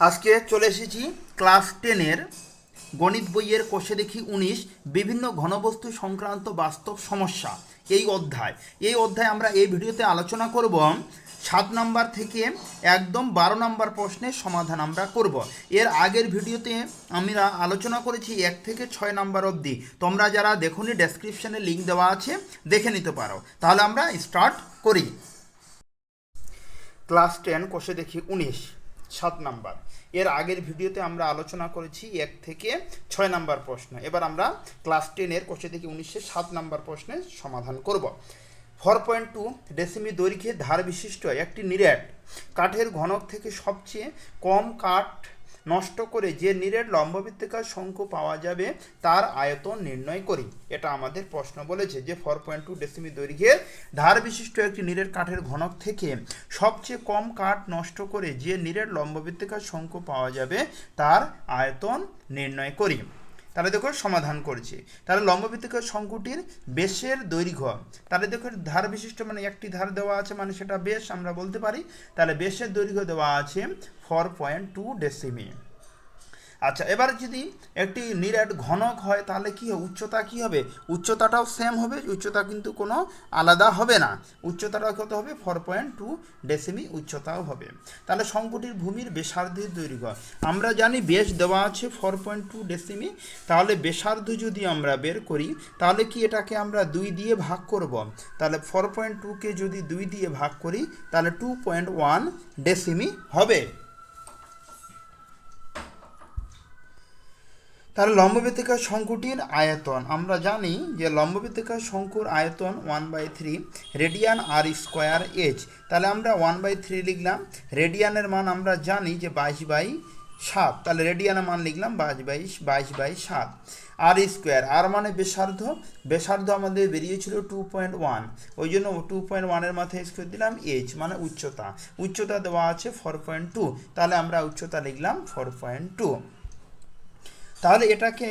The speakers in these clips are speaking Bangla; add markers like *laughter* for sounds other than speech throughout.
আজকে চলে এসেছি ক্লাস টেনের গণিত বইয়ের কোষে দেখি উনিশ, বিভিন্ন ঘনবস্তু সংক্রান্ত বাস্তব সমস্যা, এই অধ্যায়। এই অধ্যায় আমরা এই ভিডিওতে আলোচনা করব, সাত নাম্বার থেকে একদম বারো নাম্বার প্রশ্নের সমাধান আমরা করব। এর আগের ভিডিওতে আমরা আলোচনা করেছি এক থেকে ছয় নাম্বার অবধি। তোমরা যারা দেখুনি ডেসক্রিপশনে লিঙ্ক দেওয়া আছে, দেখে নিতে পারো। তাহলে আমরা স্টার্ট করি। ক্লাস টেন কোষে দেখি উনিশ, সাত নাম্বার। এর আগের ভিডিওতে আমরা আলোচনা করেছি এক থেকে ছয় নাম্বার প্রশ্ন। এবার আমরা ক্লাস টেনের কোষে থেকে উনিশশো সাত নাম্বার প্রশ্নের সমাধান করব। ফোর পয়েন্ট টু ডেসিমি দৈর্ঘ্যে ধার বিশিষ্ট একটি নিরেট। কাঠের ঘনক থেকে সবচেয়ে কম কাঠ নষ্ট করে যে নীরের লম্ববৃত্তিকার শঙ্কু পাওয়া যাবে, তার আয়তন নির্ণয় করি। এটা আমাদের প্রশ্ন বলেছে যে ফোর পয়েন্ট টু ডেসিমি দৈর্ঘ্যের ধার বিশিষ্ট একটি নীরের কাঠের ঘনক থেকে সবচেয়ে কম কাঠ নষ্ট করে যে নীরের লম্ববৃত্তিকার শঙ্কু পাওয়া যাবে, তার আয়তন নির্ণয় করি। তাহলে দেখো সমাধান করছে। তাহলে লম্বভিত্তিক শঙ্কুটির বেশের দৈর্ঘ্য। তাহলে দেখো ধার বিশিষ্ট মানে একটি ধার দেওয়া আছে মানে সেটা বেশ আমরা বলতে পারি। তাহলে বেশের দৈর্ঘ্য দেওয়া আছে ফোর পয়েন্ট টু ডেসিমি আচ্ছা এবার যদি একটি নিরেট ঘনক হয়, তাহলে কি হবে? উচ্চতা কি হবে? উচ্চতাটাও সেম হবে, উচ্চতা কিন্তু কোনো আলাদা হবে না। উচ্চতাটাও কত হবে? ফোর পয়েন্ট টু ডেসিমি উচ্চতাও হবে। তাহলে শঙ্কুটির ভূমির বেসার্ধের দৈর্ঘ্য। আমরা জানি বেশ দেওয়া আছে ফোর পয়েন্ট টু ডেসিমি তাহলে বেসার্ধ যদি আমরা বের করি, তাহলে কি এটাকে আমরা দুই দিয়ে ভাগ করব? তাহলে ফোর পয়েন্ট টুকে যদি দুই দিয়ে ভাগ করি, তাহলে টু পয়েন্ট ওয়ান ডেসিমি হবে। তাহলে লম্ববৃত্তিকার শঙ্কুটির আয়তন। আমরা জানি যে লম্ববৃত্তিকার শঙ্কুর আয়তন one by three radian r square h তাহলে আমরা ওয়ান বাই থ্রি লিখলাম। রেডিয়ানের মান আমরা জানি যে বাইশ বাই সাত। তাহলে রেডিয়ানের মান লিখলাম বাইশ বাইশ বাইশ বাই সাত। আর স্কোয়ার আর মানে বেসার্ধ বেসার্ধ আমাদের বেরিয়েছিল টু পয়েন্ট ওয়ান ওই জন্য টু পয়েন্ট ওয়ানের মাথায় স্কোয়ার দিলাম এইচ মানে উচ্চতা। উচ্চতা দেওয়া আছে ফোর পয়েন্ট টু তাহলে আমরা উচ্চতা লিখলাম ফোর পয়েন্ট টু তাহলে এটাকে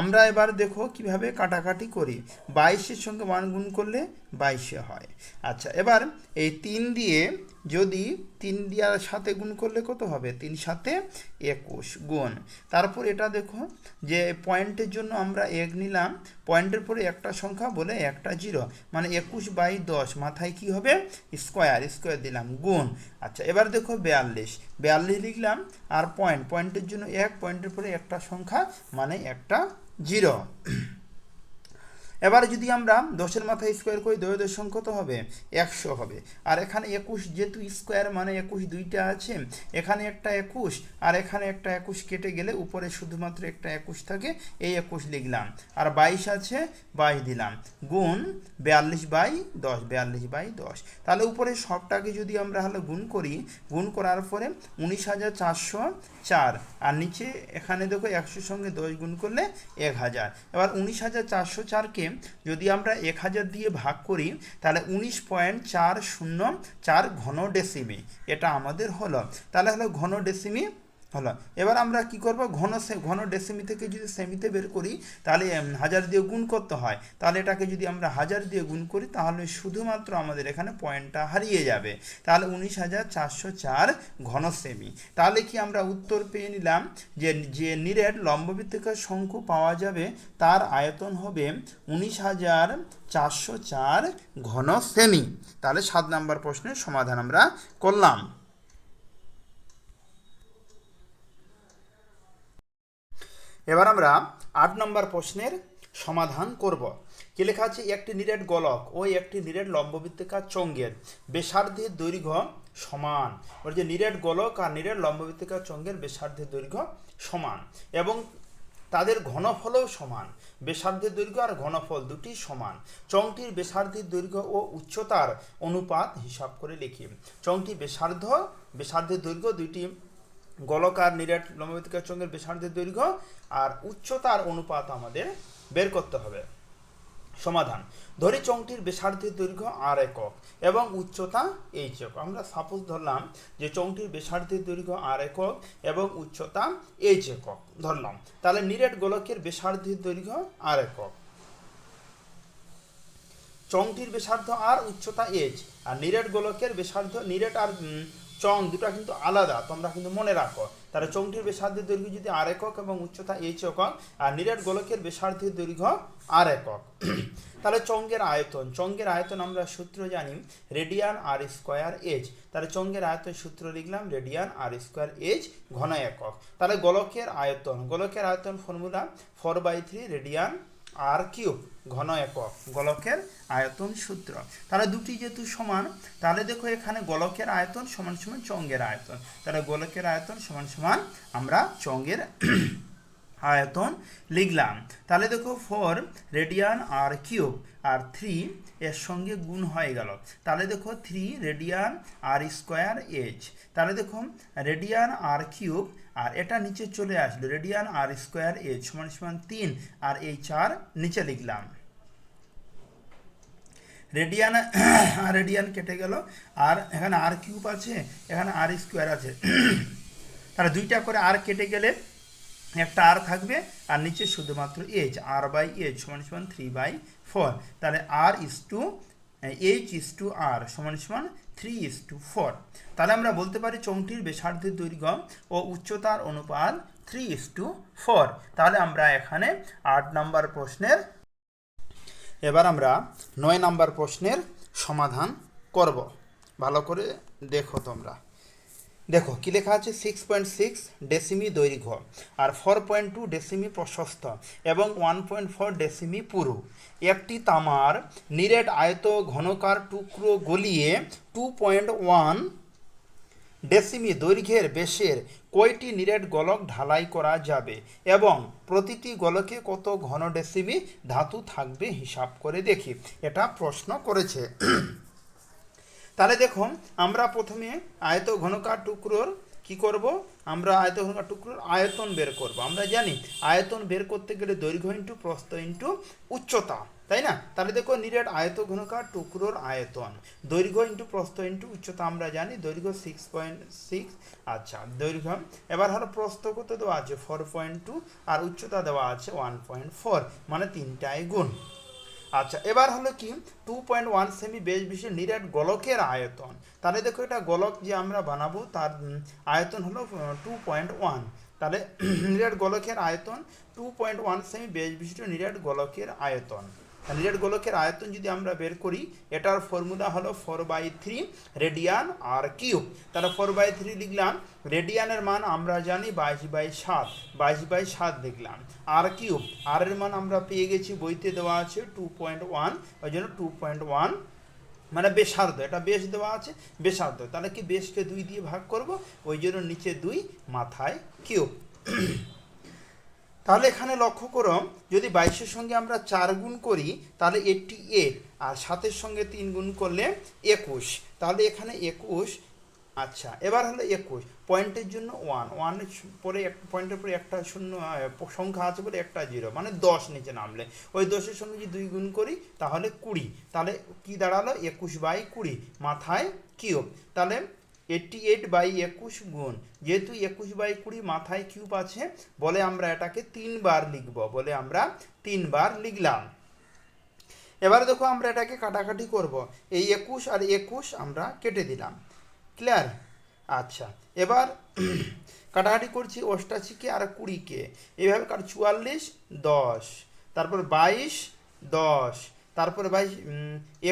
আমরা এবার দেখো কীভাবে কাটাকাটি করি। বাইশের সঙ্গে ওয়ান গুণ করলে বাইশে হয়। আচ্ছা এবার এই তিন দিয়ে যদি তিন দিয়ার সাথে গুণ করলে কত হবে? তিন সাথে একুশ গুণ। তারপর এটা দেখো যে পয়েন্টের জন্য আমরা এক নিলাম। পয়েন্টের পরে একটা সংখ্যা বলে একটা জিরো। মানে একুশ বাই দশ, মাথায় কি হবে? স্কোয়ার স্কোয়ার দিলাম, গুণ। আচ্ছা এবার দেখো বিয়াল্লিশ। বিয়াল্লিশ লিখলাম, আর পয়েন্ট, পয়েন্টের জন্য এক, পয়েন্টের পরে একটা সংখ্যা মানে একটা জিরো। এবার যদি আমরা দশের মাথায় স্কোয়ার করি দয় দশ কত হবে? একশো হবে। আর এখানে একুশ যেহেতু স্কোয়ার মানে একুশ দুইটা আছে, এখানে একটা একুশ, আর এখানে একটা একুশ কেটে গেলে উপরে শুধুমাত্র একটা একুশ থাকে, এই একুশ লিখলাম। আর বাইশ আছে, বাইশ দিলাম। গুণ বিয়াল্লিশ বাই দশ, বিয়াল্লিশ বাই দশ। তাহলে উপরে সবটাকে যদি আমরা হলো গুণ করি, গুণ করার পরে উনিশ হাজার চারশো চার। আর নিচে এখানে দেখো একশোর সঙ্গে দশ গুণ করলে এক হাজার। এবার উনিশ হাজার চারশো চারকে যদি আমরা এক হাজার দিয়ে ভাগ করি, তাহলে উনিশ পয়েন্ট চার শূন্য চার ঘন ডেসিমি। এটা আমাদের হলো। তাহলে হলো ঘন ডেসিমি হলো। এবার আমরা কি করব? ঘন ঘন ডেসিমি থেকে যদি সেমিতে বের করি, তাহলে হাজার দিয়ে গুণ করতে হয়। তাহলে এটাকে যদি আমরা হাজার দিয়ে গুণ করি, তাহলে শুধুমাত্র আমাদের এখানে পয়েন্টটা হারিয়ে যাবে। তাহলে উনিশ হাজার চারশো চার ঘন সেমি তাহলে কি আমরা উত্তর পেয়ে নিলাম যে যে নিরেট লম্ববৃত্তিকার শঙ্কু পাওয়া যাবে, তার আয়তন হবে উনিশ হাজার চারশো চার ঘন সেমি তাহলে সাত নম্বর প্রশ্নের সমাধান আমরা করলাম। এবার আমরা আট নম্বর প্রশ্নের সমাধান করব। কি লেখা আছে? একটি নিরেট গোলক ও একটি নিরেট লম্ববৃত্তিকার চঙ্গের বেসার্ধের দৈর্ঘ্য সমান। যে নিরেট গোলক আর নিরেট লম্ববৃত্তিকার চঙ্গের বেসার্ধের দৈর্ঘ্য সমান এবং তাদের ঘনফলও সমান। বেসার্ধের দৈর্ঘ্য আর ঘনফল দুটি সমান। চংটির বেসার্ধের দৈর্ঘ্য ও উচ্চতার অনুপাত হিসাব করে লিখি। চংটি বেসার্ধ বেসার্ধের দৈর্ঘ্য দুইটি গোলকার নিরেট লম্ববৃত্তিকার চঙ্গের বেসার্ধের দৈর্ঘ্য আর উচ্চতার অনুপাত আমাদের বের করতে হবে। সমাধান। ধরি চংটির বেসার্ধের দৈর্ঘ্য আর একক এবং উচ্চতা এইচ একক। আমরা সাপোজ ধরলাম যে চংটির বেসার্ধের দৈর্ঘ্য আর একক এবং উচ্চতা এইচ একক ধরলাম। তাহলে নিরেট গোলকের বেসার্ধের দৈর্ঘ্য আর একক। চংটির ব্যাসার্ধ আর উচ্চতা এইচ আর নিরেট গোলকের ব্যাসার্ধ নিরেট আর চং দুটা কিন্তু আলাদা, তোমরা কিন্তু মনে রাখো। তাহলে চংটির বেসার্ধের দৈর্ঘ্য যদি আর একক এবং উচ্চতা এইচ একক, আর নিরেট গোলকের বেসার্ধের দৈর্ঘ্য আর একক। *clears throat* তাহলে চঙ্গের আয়তন চঙ্গের আয়তন আমরা সূত্র জানি রেডিয়ান আর স্কোয়ার এইচ তাহলে চঙ্গের আয়তন সূত্র লিখলাম রেডিয়ান আর স্কোয়ার এইচ ঘন একক। তাহলে গোলকের আয়তন গোলকের আয়তন formula four by three radian r cube, ঘন একক, গোলকের আয়তন সূত্র। তাহলে দুটি যেহেতু সমান, তাহলে দেখো এখানে গোলকের আয়তন সমান সমান চঙ্গের আয়তন। তাহলে গোলকের আয়তন সমান সমান আমরা চঙ্গের আয়তন লিখলাম। তাহলে দেখো ফোর রেডিয়ান আর কিউব আর থ্রি এর সঙ্গে গুণ হয়ে গেল। তাহলে দেখো three radian r square h তাহলে দেখো রেডিয়ান আর কিউব আর এটা নিচে চলে আসলো। রেডিয়ান আর স্কোয়ার এইচ সমান সমান তিন আর এই চার নিচে লিখলাম। রেডিয়ান আর রেডিয়ান কেটে গেল। আর এখানে আর কিউব আছে, এখানে আর স্কোয়ার আছে। *coughs* তাহলে দুইটা করে আর কেটে গেলে একটা আর থাকবে, আর নিচে শুধুমাত্র এইচ আর বাই এইচ সমান সমান থ্রি বাই ফোর তাহলে r is to h is to r সমান সমান থ্রি ইস টু ফোর তাহলে আমরা বলতে পারি চৌটির বেসার্ধের দৈর্ঘ্য ও উচ্চতার অনুপাত থ্রি ইস টু ফোর তাহলে আমরা এখানে আট নম্বর প্রশ্নের, এবার আমরা নয় নম্বর প্রশ্নের সমাধান করব। ভালো করে দেখো তোমরা। দেখো, কি লেখা আছে? সিক্স পয়েন্ট সিক্স ডেসিমি দৈর্ঘ্য আর ফোর পয়েন্ট টু ডেসিমি প্রশস্ত এবং ওয়ান পয়েন্ট ফোর ডেসিমি পুরু। একটি তামার নিরেট আয়ত ঘনকার টুকরো গলিয়ে টু পয়েন্ট ওয়ান ডেসিমি দৈর্ঘ্যের বেশের কয়টি নিরেট গোলক ঢালাই করা যাবে এবং প্রতিটি গোলকে কত ঘন ডেসিমি ধাতু থাকবে হিসাব করে দেখি। এটা প্রশ্ন করেছে। তাহলে দেখো আমরা প্রথমে আয়ত ঘনকার টুকরোর কি করব? আমরা আয়ত ঘনকার টুকরোর আয়তন বের করব। আমরা জানি আয়তন বের করতে গেলে দৈর্ঘ্য ইন্টু, প্রস্থ ইন্টু উচ্চতা, তাই না? তাহলে দেখো, নিরেট আয়ত ঘনকার টুকরোর আয়তন, দৈর্ঘ্য ইন্টু, প্রস্থ ইন্টু উচ্চতা আমরা জানি দৈর্ঘ্য সিক্স পয়েন্ট সিক্স আচ্ছা দৈর্ঘ্য। এবার হলো প্রস্থ কত দেওয়া আছে? ফোর পয়েন্ট টু আর উচ্চতা দেওয়া আছে ওয়ান পয়েন্ট ফোর মানে তিনটায় গুণ। আচ্ছা এবার হলো কি? টু পয়েন্ট ওয়ান সেমি বেশ বিশেষ নিরেট গোলকের আয়তন। তাহলে দেখো এটা গোলক যে আমরা বানাবো, তার আয়তন হলো টু পয়েন্ট ওয়ান তাহলে *clears throat* নিরেট গোলকের আয়তন টু পয়েন্ট ওয়ান সেমি বেশ বিশিষ্ট নিরেট গোলকের আয়তন। নিরেট গোলকের আয়তন যদি আমরা বের করি, এটার ফর্মুলা হলো four by three radian r cube তাহলে ফোর বাই থ্রি লিখলাম রেডিয়ানের মান আমরা জানি বাইশ বাই সাত, বাইশ বাই সাত লিখলাম। আর কিউব আর এর মান আমরা পেয়ে গেছি, বইতে দেওয়া আছে টু পয়েন্ট ওয়ান ওই জন্য টু পয়েন্ট ওয়ান মানে বেসার্ধ এটা বেশ দেওয়া আছে বেসার্ধ তাহলে কি বেশকে দুই দিয়ে ভাগ করব? ওই জন্য নিচে দুই, মাথায় কিউব তাহলে এখানে লক্ষ্য করো, যদি বাইশের সঙ্গে আমরা চার গুণ করি, তাহলে এইটটি এইট আর সাতের সঙ্গে তিন গুণ করলে একুশ। তাহলে এখানে একুশ আচ্ছা এবার হলো একুশ। পয়েন্টের জন্য ওয়ান ওয়ানের পরে এক, পয়েন্টের পরে একটা শূন্য সংখ্যা আছে বলে একটা জিরো মানে দশ নিচে নামলে। ওই দশের সঙ্গে যদি দুই গুণ করি, তাহলে কুড়ি। তাহলে কি দাঁড়াল? একুশ বাই কুড়ি, মাথায় কিউব। তাহলে এইটটি এইট বাই একুশ গুণ। যেহেতু একুশ বাই কুড়ি মাথায় কিউব আছে, বলে আমরা এটাকে তিনবার লিখব, বলে আমরা তিনবার লিখলাম। এবার দেখো আমরা এটাকে কাটাকাটি করব। এই একুশ আর একুশ আমরা কেটে দিলাম। ক্লিয়ার আচ্ছা এবার *clears throat* কাটাকাটি করছি অষ্টাশিকে আর কুড়িকে। এইভাবে কাট, চুয়াল্লিশ, দশ, তারপর বাইশ, দশ, তারপরে বাইশ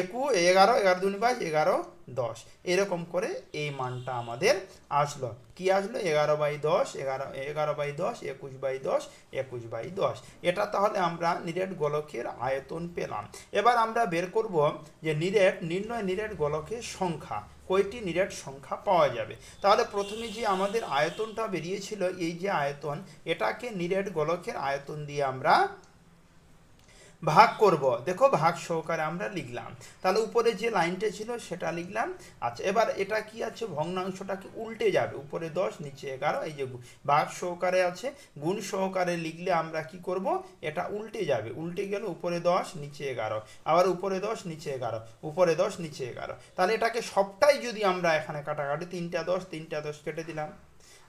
একু এগারো এগারো দুনি বাইশ, এগারো দশ। এরকম করে এই মানটা আমাদের আসলো। কি আসলো? এগারো বাই দশ, এগারো এগারো বাই দশ, একুশ বাই দশ, একুশ বাই দশ। এটা তাহলে আমরা নিরেট গোলকের আয়তন পেলাম। এবার আমরা বের করব যে নিরেট, নির্ণয় নিরেট গোলকের সংখ্যা। কয়টি নিরেট সংখ্যা পাওয়া যাবে? তাহলে প্রথমে যে আমাদের আয়তনটা বেরিয়েছিল, এই যে আয়তন, এটাকে নিরেট গোলকের আয়তন দিয়ে আমরা ভাগ করব। দেখো ভাগ সহকারে আমরা লিখলাম। তাহলে উপরে যে লাইনটা ছিল সেটা লিখলাম। আচ্ছা এবার এটা কি আছে? ভগ্নাংশটাকে উল্টে যাবে? উপরে দশ, নিচে এগারো, এই যে ভাগ সহকারে আছে। গুণ সহকারে লিখলে আমরা কি করব? এটা উল্টে যাবে। উল্টে গেলে উপরে দশ, নিচে এগারো। আবার উপরে দশ, নিচে এগারো। উপরে দশ, নিচে এগারো। তাহলে এটাকে সবটাই যদি আমরা এখানে কাটাকাটি, তিনটা দশ তিনটা দশ কেটে দিলাম।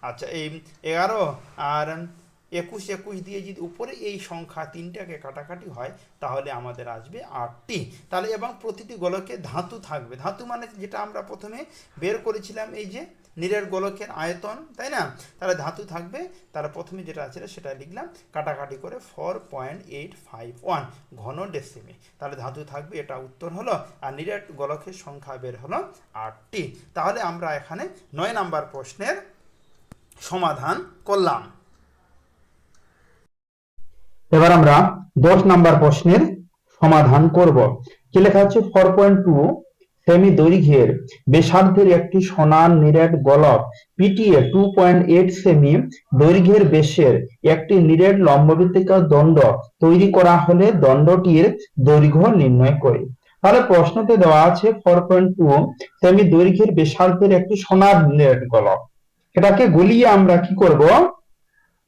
আচ্ছা এই এগারো আর একুশ একুশ দিয়ে যদি উপরে এই সংখ্যা তিনটাকে কাটাকাটি হয়, তাহলে আমাদের আসবে আটটি। তাহলে এবং প্রতিটি গোলকে ধাতু থাকবে। ধাতু মানে যেটা আমরা প্রথমে বের করেছিলাম, এই যে নিরেট গোলকের আয়তন, তাই না? তাহলে ধাতু থাকবে তারা প্রথমে যেটা আছে সেটা লিখলাম, কাটাকাটি করে four point eight five one ঘন ডেসিমি তাহলে ধাতু থাকবে, এটা উত্তর হলো, আর নিরেট গোলকের সংখ্যা বের হলো আটটি। তাহলে আমরা এখানে নয় নাম্বার প্রশ্নের সমাধান করলাম। এবার আমরা দশ নাম্বার প্রশ্নের সমাধান করব। কি লেখা আছে? ফোর পয়েন্ট টু সেমি দৈর্ঘ্যের ব্যাসার্ধের একটি সোনার নিরেট গোলক। পিটিএ টু পয়েন্ট এইট সেমি দৈর্ঘ্যের বেশের একটি নিরেট লম্ববৃত্তিকার দণ্ড তৈরি করা হলে দণ্ডটির দৈর্ঘ্য নির্ণয় করে। তাহলে প্রশ্নতে দেওয়া আছে ফোর পয়েন্ট টু সেমি দৈর্ঘ্যের বেসার্ধের একটি সোনার নিরেট গোলক। এটাকে গলিয়ে আমরা কি করব?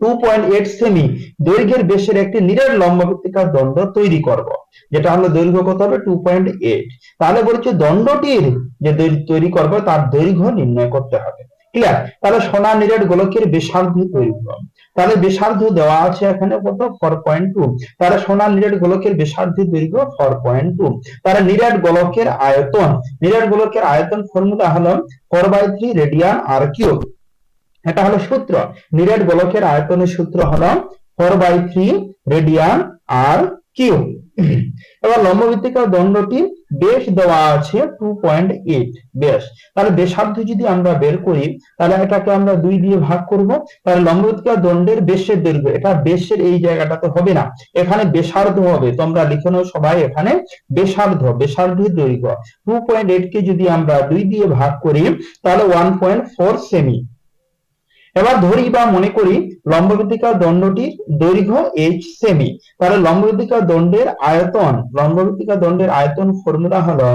টু পয়েন্ট এইট সেমি দৈর্ঘ্যের বেশের একটি নিরেট লম্ববৃত্তিকার দণ্ড তৈরি করব, যেটা হলো দৈর্ঘ্য কত হবে? টু পয়েন্ট এইট তাহলে বলছে দণ্ডটির যে তৈরি করব, তার দৈর্ঘ্য নির্ণয় করতে হবে। ক্লিয়ার তাহলে সোনা নিরেট গোলকের বেসার্ধ দৈর্ঘ্য তাহলে বেসার্ধ দেওয়া আছে এখানে কত? ফোর পয়েন্ট টু তাহলে সোনা নিরেট গোলকের বেসার্ধ দৈর্ঘ্য ফোর পয়েন্ট টু তাহলে নিরেট গোলকের আয়তন নিরেট গোলকের আয়তন ফর্মুলা হলো four by three radian r cube এটা হলো সূত্র। নিরেট গোলকের আয়তনের সূত্র হলো four by three radian r cube এবার লম্বভিত্তিকার দণ্ডটি বেশ দেওয়া আছে টু পয়েন্ট এইট বেশ। তাহলে বেসার্ধ যদি আমরা বের করি, তাহলে এটাকে আমরা দুই দিয়ে ভাগ করব। তাহলে লম্বভিত্তিকার দণ্ডের বেশের দৈর্ঘ্য, এটা বেশের এই জায়গাটাতে হবে না। এখানে বেসার্ধ হবে। তোমরা লিখে নাও সবাই এখানে বেসার্ধ বেসার্ধের দৈর্ঘ্য। টু পয়েন্ট এইট কে যদি আমরা দুই দিয়ে ভাগ করি, তাহলে ওয়ান পয়েন্ট ফোর সেমি এবার ধরি বা মনে করি লম্ববৃত্তিকার দণ্ডটির দৈর্ঘ্য এইচ সেমি তাহলে লম্ববৃত্তিকার দণ্ডের আয়তন, লম্ববৃত্তিকার দণ্ডের আয়তন ফর্মুলা হলো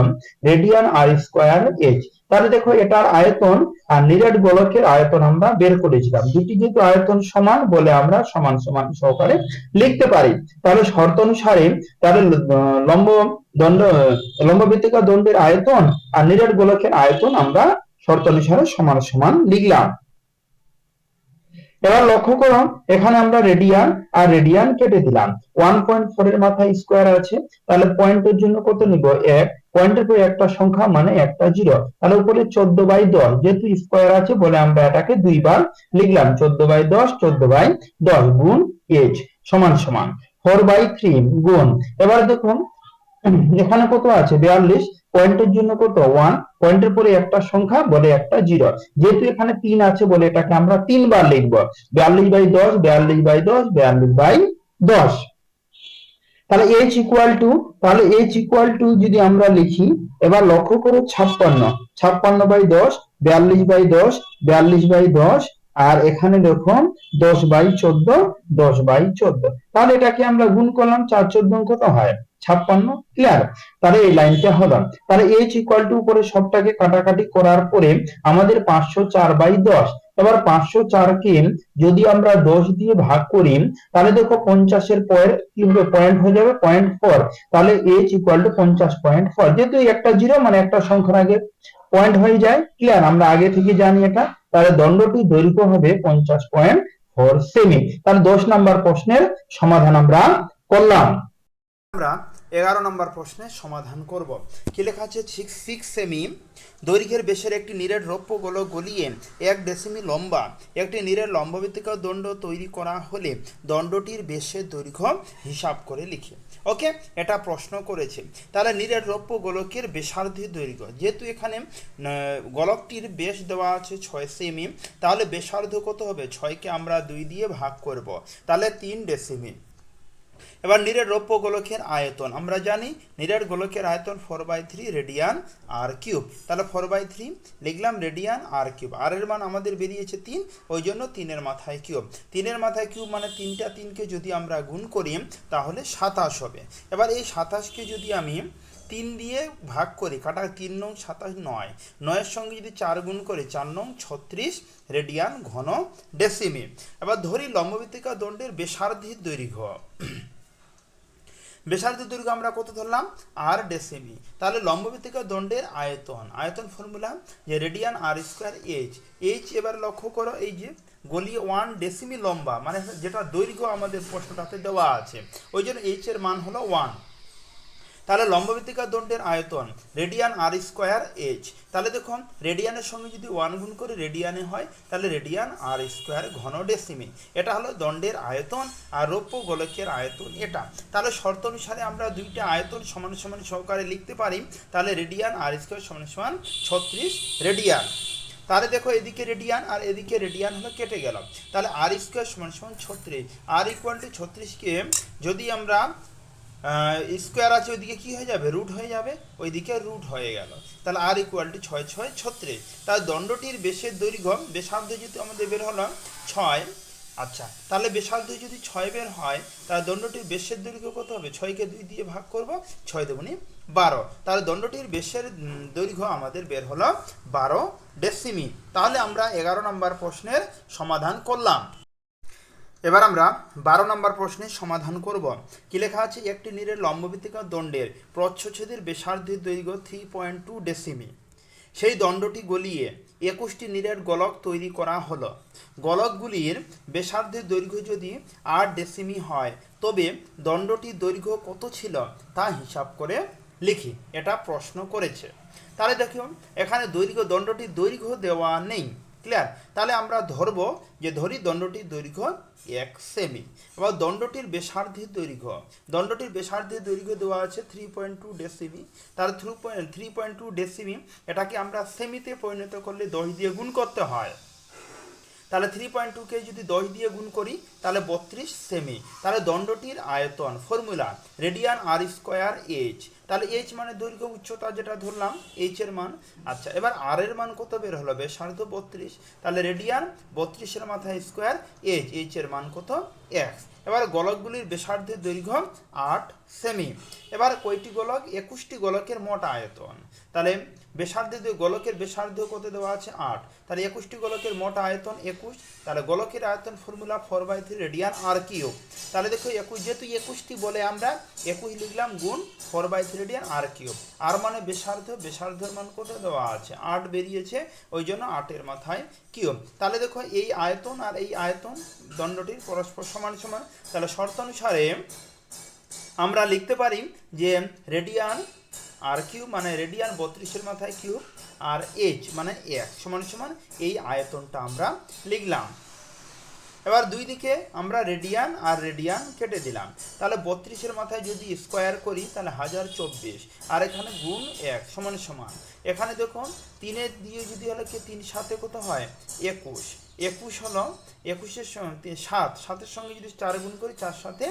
রেডিয়ান আর স্কোয়ার এইচ তাহলে দেখো এটার আয়তন আর নিরেট গোলকের আয়তন আমরা বের করেছিলাম। দুটি যেহেতু আয়তন সমান বলে আমরা সমান সমান সহকারে লিখতে পারি। তাহলে শর্ত অনুসারে তাহলে লম্ব দণ্ড, লম্ববৃত্তিকার দণ্ডের আয়তন আর নিরেট গোলকের আয়তন আমরা শর্ত অনুসারে সমান সমান লিখলাম। এবার লক্ষ্য করো এখানে আমরা রেডিয়ান আর রেডিয়ান কেটে দিলাম। ওয়ান পয়েন্ট ফোর এর মাথায় স্কোয়ার আছে, তাহলে পয়েন্টের জন্য কত নিব? এক। পয়েন্টের পরে একটা সংখ্যা মানে একটা জিরো তাহলে উপরে চোদ্দ বাই দশ, যেহেতু স্কোয়ার আছে বলে আমরা এটাকে দুইবার লিখলাম। চোদ্দ বাই দশ, চোদ্দ বাই দশ গুণ এইচ সমান সমান। ফোর বাই থ্রি গুণ। এবার দেখুন, এখানে কত আছে? বিয়াল্লিশ। পয়েন্টের জন্য কত? ওয়ান পয়েন্টের পরে একটা সংখ্যা, বলে একটা জিরো যেহেতু এখানে তিন আছে বলে এটাকে আমরা তিনবার লিখব। বিয়াল্লিশ বাই দশ, বিয়াল্লিশ বাই দশ, বিয়াল্লিশ বাই দশ। তাহলে এইচ ইকুয়াল টু তাহলে এইচ ইকুয়াল টু যদি আমরা লিখি, এবার লক্ষ্য করো ছাপ্পান্ন। ছাপ্পান্ন বাই দশ, বিয়াল্লিশ বাই দশ, বিয়াল্লিশ বাই দশ, আর এখানে দেখুন দশ বাই চোদ্দ, দশ বাই চোদ্দ। তাহলে এটাকে আমরা গুণ করলাম, চার চোদ্দ কত হয়। ছাপ্পান্ন ক্লিয়ার তাহলে এই লাইনটা হলো তাহলে এইচ ইকুয়াল টু উপরে সবটাকে কাটাকাটি করার পরে আমাদের পাঁচশো চার বাই দশ। এবার পাঁচশো চারকে যদি আমরা দশ দিয়ে ভাগ করি, তাহলে দেখো পঞ্চাশের পয়েন্ট কি হবে পয়েন্ট হয়ে যাবে? পয়েন্ট ফোর তাহলে এইচ ইকুয়াল টু পঞ্চাশ পয়েন্ট ফোর যেহেতু একটা জিরো মানে একটা সংখ্যার আগে পয়েন্ট হয়ে যায় ক্লিয়ার আমরা আগে থেকে জানি এটা। তাহলে দণ্ডটি দৈর্ঘ্য হবে পঞ্চাশ পয়েন্ট ফোর সেমি তাহলে দশ নাম্বার প্রশ্নের সমাধান আমরা করলাম। আমরা এগারো নম্বর প্রশ্নের সমাধান করব। কি লেখা আছে? সিক্স সিক্স সেমি দৈর্ঘ্যের বেশের একটি নিরেট রৌপ্য গোলক গলিয়ে এক ডেসিমি লম্বা, একটি নিরেট লম্বভিত্তিক দণ্ড তৈরি করা হলে দণ্ডটির বেশের দৈর্ঘ্য হিসাব করে লিখে। ওকে এটা প্রশ্ন করেছে। তাহলে নিরেট রৌপ্য গোলকের বেসার্ধের দৈর্ঘ্য, যেহেতু এখানে গোলকটির বেশ দেওয়া আছে ছয় সেমি তাহলে বেসার্ধ কত হবে? ছয়কে আমরা দুই দিয়ে ভাগ করব। তাহলে তিন ডেসিমি এবার নিরেট রৌপ্য গোলকের আয়তন। আমরা জানি নিরেট গোলকের আয়তন four by three radian r cube তাহলে ফোর বাই থ্রি লিখলাম রেডিয়ান আর কিউব আর এর মান আমাদের বেরিয়েছে তিন, ওই জন্য তিনের মাথায় কিউব তিনের মাথায় কিউব মানে তিনটা তিনকে যদি আমরা গুণ করি, তাহলে সাতাশ হবে। এবার এই সাতাশকে যদি আমি তিন দিয়ে ভাগ করি, কাটা তিন নং সাতাশ নয়। নয়ের সঙ্গে যদি চার গুণ করি, চার নং ছত্রিশ রেডিয়ান ঘন ডেসিমি এবার ধরি লম্বভিত্তিকা দণ্ডের বেসার্ধির দৈর্ঘ্য। বেসার্ধ দৈর্ঘ্য আমরা কত ধরলাম? আর ডেসিমি। তাহলে লম্বভিত্তিক দণ্ডের আয়তন। আয়তন ফর্মুলা যে radian r square h. H এবার লক্ষ্য করো, এই যে গলি ওয়ান ডেসিমি লম্বা মানে যেটা দৈর্ঘ্য আমাদের প্রশ্নটাতে দেওয়া আছে। ওই জন্য এইচ এর মান হলো ওয়ান। তাহলে লম্ববৃত্তিকা দণ্ডের আয়তন রেডিয়ান আর স্কোয়ার এইচ তাহলে দেখুন, রেডিয়ানের সঙ্গে যদি ওয়ান গুণ করে রেডিয়ানে হয়, তাহলে রেডিয়ান আর স্কোয়ার ঘন ডেসিমি এটা হলো দণ্ডের আয়তন আর রৌপ্য গোলকের আয়তন এটা। তাহলে শর্ত অনুসারে আমরা দুইটা আয়তন সমান সমান সহকারে লিখতে পারি। তাহলে রেডিয়ান আর স্কোয়ার সমান সমান ছত্রিশ রেডিয়ান। তাহলে দেখো, এদিকে রেডিয়ান আর এদিকে রেডিয়ান হলো কেটে গেল। তাহলে আর স্কোয়ার সমান সমান ছত্রিশ। আর ইকুয়াল টু ছত্রিশকে যদি আমরা স্কোয়ার আছে ওইদিকে কি হয়ে যাবে? রুট হয়ে যাবে। ওইদিকে রুট হয়ে গেল। তাহলে আর ইকুয়াল টু ছয় ছয়, ছত্রিশ। তাহলে দণ্ডটির বেশের দৈর্ঘ্য বেসার্ধ যদি আমাদের বের হলো ছয় আচ্ছা তাহলে বেসার্ধ যদি ছয় বের হয়, তাহলে দণ্ডটির বেশের দৈর্ঘ্য কত হবে? ছয়কে দুই দিয়ে ভাগ করব, ছয় দেবনি বারো। তাহলে দণ্ডটির বেশের দৈর্ঘ্য আমাদের বের হলো বারো ডেসিমি। তাহলে আমরা এগারো নম্বর প্রশ্নের সমাধান করলাম। এবার আমরা বারো নম্বর প্রশ্নের সমাধান করব। কি লেখা আছে? একটি নীরের লম্বভিত্তিকা দণ্ডের প্রচ্ছচ্ছেদের বেসার্ধের দৈর্ঘ্য থ্রি পয়েন্ট টু ডেসিমি সেই দণ্ডটি গলিয়ে একুশটি নীরের গোলক তৈরি করা হলো। গোলকগুলির বেসার্ধের দৈর্ঘ্য যদি আট ডেসিমি হয়, তবে দণ্ডটির দৈর্ঘ্য কত ছিল তা হিসাব করে লিখি। এটা প্রশ্ন করেছে। তাহলে দেখুন, এখানে দৈর্ঘ্য দণ্ডটির দৈর্ঘ্য দেওয়া নেই। ক্লিয়ার তাহলে আমরা ধরব যে ধরি দণ্ডটির দৈর্ঘ্য এক সেমি। এবার দণ্ডটির বেসার্ধের দৈর্ঘ্য। দণ্ডটির বেসার্ধের দৈর্ঘ্য দেওয়া আছে থ্রি পয়েন্ট টু ডেসিমি তার through point three point two ডেসিমি এটাকে আমরা সেমিতে পরিণত করলে দশ দিয়ে গুণ করতে হয়। তাহলে থ্রি পয়েন্ট টুকে যদি দশ দিয়ে গুণ করি তাহলে বত্রিশ সেমি তাহলে দণ্ডটির আয়তন formula radian r square h তাহলে এইচ মানে দৈর্ঘ্য উচ্চতা যেটা ধরলাম এইচ এর মান আচ্ছা এবার আর এর মান কত বের হলো বেসার্ধ বত্রিশ, তাহলে রেডিয়ান বত্রিশের মাথায় স্কোয়ার এইচ এইচ এর মান কত এক্স এবার গোলকগুলির বেসার্ধের দৈর্ঘ্য আট সেমি এবার কয়টি গোলক, একুশটি গোলকের মোট আয়তন, তাহলে বেসার্ধে দৈ- গোলকের বেসার্ধ কত দেওয়া আছে, আট, তাহলে একুশটি গোলকের মোট আয়তন একুশ তাহলে গোলকের আয়তন formula four by three radian r cube তাহলে দেখো একুশ, যেহেতু একুশটি বলে আমরা, একুশ লিখলাম গুণ four by three radian r cube r মানে বেসার্ধ বেসার্ধের মান কত দেওয়া আছে? আট বেরিয়েছে, ওই জন্য আটের মাথায় কিউব তাহলে দেখো এই আয়তন আর এই আয়তন দণ্ডটির পরস্পর সমান সমান। তাহলে শর্ত অনুসারে আমরা লিখতে পারি যে রেডিয়ান আর কিউব মানে রেডিয়ান বত্রিশের মাথায় কিউব আর এইচ মানে এক সমান সমান এই আয়তনটা আমরা লিখলাম। এবার দুই দিকে আমরা রেডিয়ান আর রেডিয়ান কেটে দিলাম। তাহলে বত্রিশের মাথায় যদি স্কোয়ার করি, তাহলে হাজার চব্বিশ। আর এখানে গুণ এক সমান সমান। এখানে দেখুন, তিনের দিয়ে যদি হলে কি তিন সাথে কত হয়? একুশ। একুশ হলো একুশের সাত। সাতের সঙ্গে যদি চার গুণ করি, চার সাথে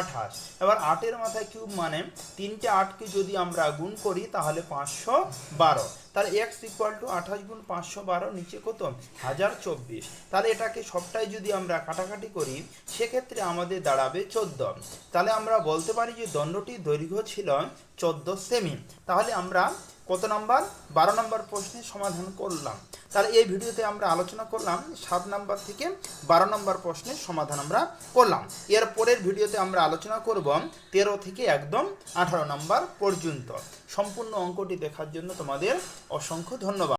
আঠাশ। এবার আটের মাথায় কিউব মানে তিনটে আটকে যদি আমরা গুণ করি, তাহলে পাঁচশো বারো। তাহলে এক্স ইকুয়াল টু আঠাশ গুণ পাঁচশো বারো, নিচে কত? হাজার চব্বিশ। তাহলে এটাকে সবটাই যদি আমরা কাটাকাটি করি, সেক্ষেত্রে আমাদের দাঁড়াবে চোদ্দ। তাহলে আমরা বলতে পারি যে দণ্ডটির দৈর্ঘ্য ছিল চোদ্দ সেমি। তাহলে আমরা কত নম্বর? বারো নম্বর প্রশ্নের সমাধান করলাম। তাহলে এই ভিডিওতে আমরা আলোচনা করলাম, সাত নম্বর থেকে বারো নম্বর প্রশ্নের সমাধান আমরা করলাম। এর পরের ভিডিওতে আমরা আলোচনা করব তেরো থেকে একদম আঠারো নম্বর পর্যন্ত। সম্পূর্ণ অঙ্কটি দেখার জন্য তোমাদের অসংখ্য ধন্যবাদ।